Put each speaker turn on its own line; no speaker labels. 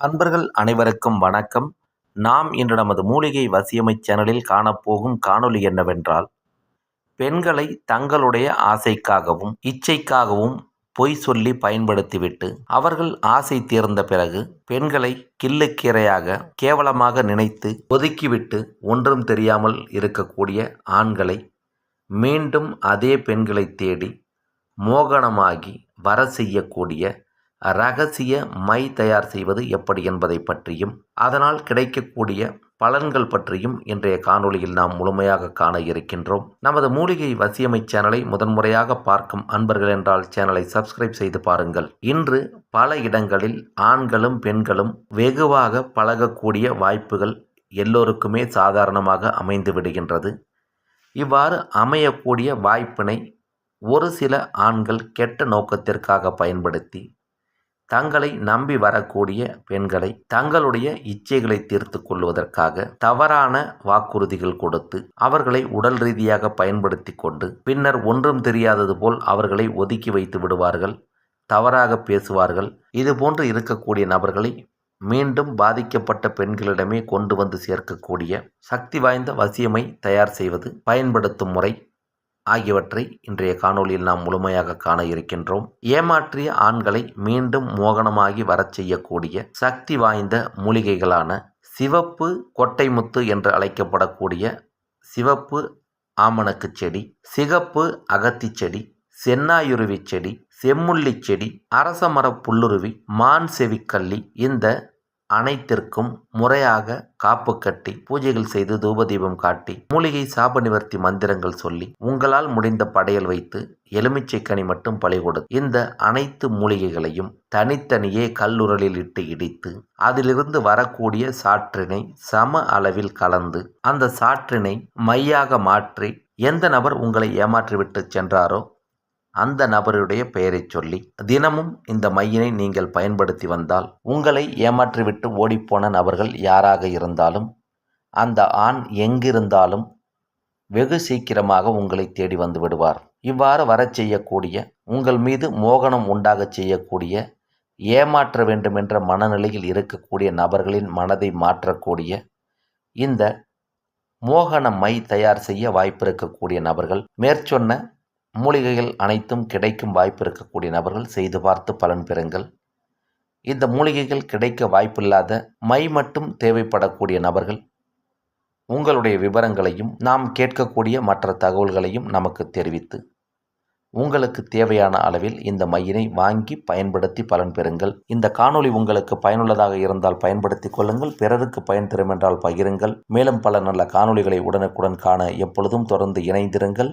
அன்பர்கள் அனைவருக்கும் வணக்கம். நாம் இன்று நமது மூலிகை வசியமை சேனலில் காணப்போகும் காணொளி என்னவென்றால் பெண்களை தங்களுடைய ஆசைக்காகவும் இச்சைக்காகவும் பொய் சொல்லி பயன்படுத்திவிட்டு அவர்கள் ஆசை தீர்ந்த பிறகு பெண்களை கில்லுக்கீரையாக கேவலமாக நினைத்து ஒதுக்கிவிட்டு ஒன்றும் தெரியாமல் இருக்கக்கூடிய ஆண்களை மீண்டும் அதே பெண்களை தேடி மோகனமாகி வர செய்யக்கூடிய ரகசிய மை தயார் செய்வது எப்படி என்பதை பற்றியும் அதனால் கிடைக்கக்கூடிய பலன்கள் பற்றியும் இன்றைய காணொளியில் நாம் முழுமையாக காண இருக்கின்றோம். நமது மூலிகை வசியமை சேனலை முதன்முறையாக பார்க்கும் அன்பர்கள் என்றால் சேனலை சப்ஸ்கிரைப் செய்து பாருங்கள். இன்று பல இடங்களில் ஆண்களும் பெண்களும் வெகுவாக பழகக்கூடிய வாய்ப்புகள் எல்லோருக்குமே சாதாரணமாக அமைந்து விடுகின்றது. இவ்வாறு அமையக்கூடிய வாய்ப்பினை ஒரு சில ஆண்கள் கெட்ட நோக்கத்திற்காக பயன்படுத்தி தங்களை நம்பி வரக்கூடிய பெண்களை தங்களுடைய இச்சைகளை தீர்த்து கொள்வதற்காக தவறான வாக்குறுதிகள் கொடுத்து அவர்களை உடல் ரீதியாக பயன்படுத்தி கொண்டு பின்னர் ஒன்றும் தெரியாதது போல் அவர்களை ஒதுக்கி வைத்து விடுவார்கள் தவறாக பேசுவார்கள். இதுபோன்று இருக்கக்கூடிய நபர்களை மீண்டும் பாதிக்கப்பட்ட பெண்களிடமே கொண்டு வந்து சேர்க்கக்கூடிய சக்தி வாய்ந்த வசியமை தயார் செய்வது பயன்படுத்தும் முறை. ஆகியவற்றை இன்றைய காணொளியில் நாம் முழுமையாக காண இருக்கின்றோம். ஏமாற்றிய ஆண்களை மீண்டும் மோகனமாகி வரச் செய்யக்கூடிய சக்தி வாய்ந்த மூலிகைகளான சிவப்பு கொட்டைமுத்து என்று அழைக்கப்படக்கூடிய சிவப்பு ஆமணக்கு செடி சிகப்பு அகத்தி செடி சென்னாயுருவி செடி செம்முள்ளி செடி அரசமர புல்லுருவி மான் செவிக்கல்லி இந்த அனைத்திற்கும் முறையாக காப்பு கட்டி பூஜைகள் செய்து தூபதீபம் காட்டி மூலிகை சாப நிவர்த்தி மந்திரங்கள் சொல்லி உங்களால் முடிந்த படையல் வைத்து எலுமிச்சை கனி மட்டும் பழி கொடு. இந்த அனைத்து மூலிகைகளையும் தனித்தனியே கல்லுரலில் இட்டு இடித்து அதிலிருந்து வரக்கூடிய சாற்றினை சம அளவில் கலந்து அந்த சாற்றினை மையாக மாற்றி எந்த நபர் உங்களை ஏமாற்றிவிட்டு சென்றாரோ அந்த நபருடைய பெயரைச் சொல்லி தினமும் இந்த மையினை நீங்கள் பயன்படுத்தி வந்தால் உங்களை ஏமாற்றிவிட்டு ஓடிப்போன நபர்கள் யாராக இருந்தாலும் அந்த ஆண் எங்கிருந்தாலும் வெகு சீக்கிரமாக உங்களை தேடி வந்து விடுவார். இவ்வாறு வரச் செய்யக்கூடிய உங்கள் மீது மோகனம் உண்டாகச் செய்யக்கூடிய ஏமாற்ற வேண்டுமென்ற மனநிலையில் இருக்கக்கூடிய நபர்களின் மனதை மாற்றக்கூடிய இந்த மோகன மை தயார் செய்ய வாய்ப்பிருக்கக்கூடிய நபர்கள் மேற்சொன்ன மூலிகைகள் அனைத்தும் கிடைக்கும் வாய்ப்பு இருக்கக்கூடிய நபர்கள் செய்து பார்த்து பலன் பெறுங்கள். இந்த மூலிகைகள் கிடைக்க வாய்ப்பில்லாத மை மட்டும் தேவைப்படக்கூடிய நபர்கள் உங்களுடைய விவரங்களையும் நாம் கேட்கக்கூடிய மற்ற தகவல்களையும் நமக்கு தெரிவித்து உங்களுக்கு தேவையான அளவில் இந்த மையினை வாங்கி பயன்படுத்தி பலன் பெறுங்கள். இந்த காணொளி உங்களுக்கு பயனுள்ளதாக இருந்தால் பயன்படுத்தி கொள்ளுங்கள். பிறருக்கு பயன் தரும் என்றால் பகிருங்கள். மேலும் பல நல்ல காணொளிகளை உடனுக்குடன் காண எப்பொழுதும் தொடர்ந்து இணைந்திருங்கள்.